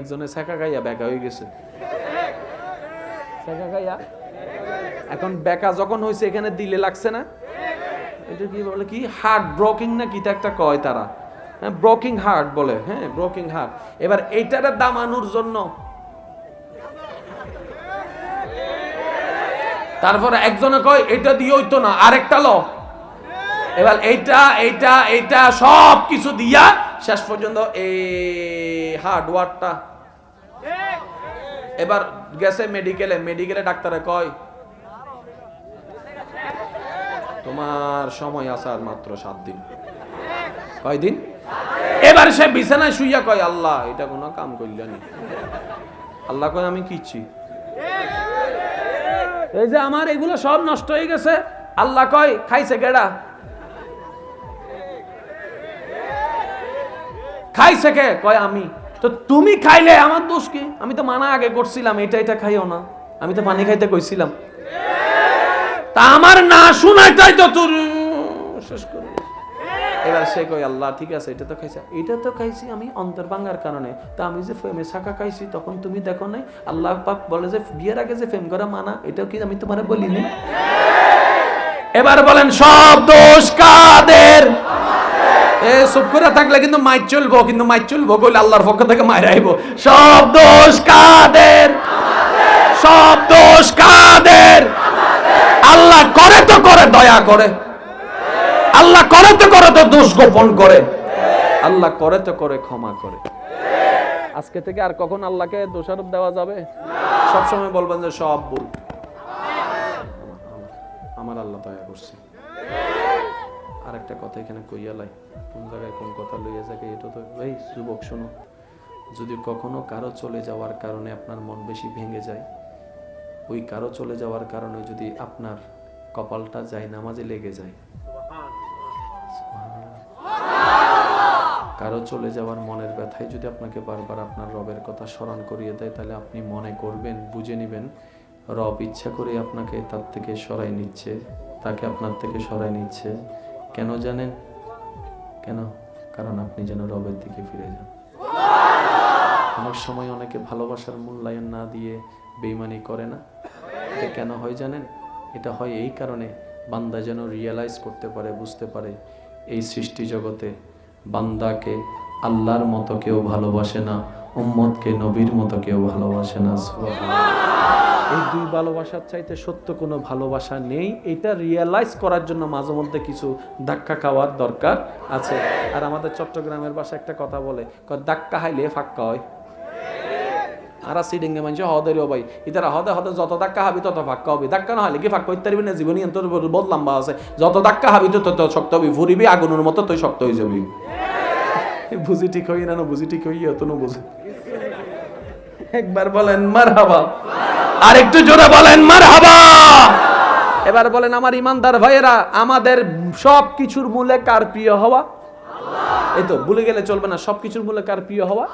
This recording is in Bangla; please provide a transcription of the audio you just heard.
একজনে শেখা খাইয়া বেকা হয়ে গেছে। শেখা খাইয়া? এখন বেকা যখন হয়েছে এখানে দিলে লাগছে না? এটা কি বলে, কি হার্ট ব্রোকিং না কি একটা কয় তারা? হ্যাঁ ব্রোকিং হার্ট বলে হ্যাঁ ব্রোকিং হার্ট এবার এইটারে দামানোর জন্য তারপরে একজনে কয়, এটা দিয়ে হইতো না, আরেকটা ল। এবার এইটা এইটা এইটা সব কিছু দিয়া শেষ পর্যন্ত এই হার্ডওয়ারটা এবার গেছে মেডিকেলে মেডিকেলে ডাক্তারে কয়, তোমার সময় আছে আর মাত্র সাত দিন। কয় দিন? এবার সে বিছানায় শুইয়া কয়, আল্লাহ, এটা কোনো কাম করলেনি আল্লাহ কয়, আমি কিচ্ছি এই যে আমার এগুলো সব নষ্ট হয়ে গেছে। আল্লাহ কয়, খাইছে গেডা খাইছে কে? কয়, আমি। তো তুমি খাইলে, আমার দোষ কি? আমি তো মানা আগে করছিলাম, এটা এটা খাইও না। আমি তো পানি খাইতে কইছিলাম। তা আমার না শোনাটাই তো তোর, শেষ করে এবার সে কই আল্লাহ, ঠিক আছে, এটা তো খাইছে। এটা তো খাইছি আমি অন্তর ভাঙার কারণে। তা আমি যে ফেমে শাখা খাইছি, তখন তুমি দেখো নাই, আল্লাহ পাক বলে যে, বিয়ের আগে যে ফেম করা মানা, এটাও কি আমি তোমার বলিনি? এবার বলেন, সব দোষ কাদের? এ চুপ করে থাকলে কিন্তু মাইর চলবো, কিন্তু মাইর চলবো কইলে আল্লাহর পক্ষ থেকে মায়ের আইবো। সব দোষ কাদের? সব দোষ কাদের? আল্লাহ করে তো করে, দয়া করে। আল্লাহ করে তো করে তো দোষ গোপন করে। আল্লাহ করে তো করে, ক্ষমা করে। আজকে থেকে আর কখন আল্লাহকে দোষারোপ দেওয়া যাবে? সবসময় বলবেন যে সব ভুল। আমার আল্লাহ দয়া করছে। আর একটা কথা এখানে কইয়া লাই। কোন জায়গায় কোন কথা লইয়া যাকে এটা তো এই যুবক, শোনো। যদি কখনো কারও চলে যাওয়ার কারণে আপনার মন বেশি ভেঙে যায়, ওই কারও চলে যাওয়ার কারণে যদি আপনার কপালটা যায়, নামাজে লেগে যায়। কারও চলে যাওয়ার মনের ব্যথায় যদি আপনাকে বারবার আপনার রবের কথা স্মরণ করিয়ে দেয়, তাহলে আপনি মনে করবেন, বুঝে নেবেন, রব ইচ্ছা করে আপনাকে তার থেকে সরাই নিচ্ছে, তাকে আপনার থেকে সরাই নিচ্ছে। কেন জানেন? কেন? কারণ আপনি যেন রবের দিকে ফিরে যান। অনেক সময় অনেকে ভালোবাসার মূল্যায়ন না দিয়ে বেইমানি করে না। এটা কেন হয় জানেন? এটা হয় এই কারণে বান্দা যেন রিয়েলাইজ করতে পারে, বুঝতে পারে এই সৃষ্টি জগতে বান্দাকে আল্লাহর মতো কেউ ভালোবাসে না, উম্মতকে নবীর মতো কেউ ভালোবাসে না। এই দুই ভালোবাসার চাইতে সত্য কোনো ভালোবাসা নেই। এটা রিয়েলাইজ করার জন্য মাঝে মধ্যে কিছু ধাক্কা খাওয়ার দরকার আছে। আর আমাদের চট্টগ্রামের ভাষা একটা কথা বলে ধাক্কা হাইলে ফাক্কা হয়। আর সিডিংয়ে মানুষ হদের ভাই। ইতারা হদে হদে যত ধাক্কা হাবি তত ফাক্কা হবি। ধাক্কা না হলে কি ফাক্কা? হইতে পারবি না, জীবনী তোর বদলাম বা আছে। যত ধাক্কা হাবি তো তত শক্ত হবি। ফুরিবি আগুনের মতো তুই শক্ত হয়ে যাবি। বুঝি ঠিক হই না বুঝি ঠিক হই অত বুঝি। একবার বলেন মার হাবা আর একটু জোরে বলেন মার এবার বলেন, আমার ইমানদার ভাইয়েরা, আমাদের সব কিছুর মূলে কার প্রিয় হওয়া? এই তো, ভুলে গেলে চলবে না সব কিছুর মূলে কার প্রিয় হওয়া?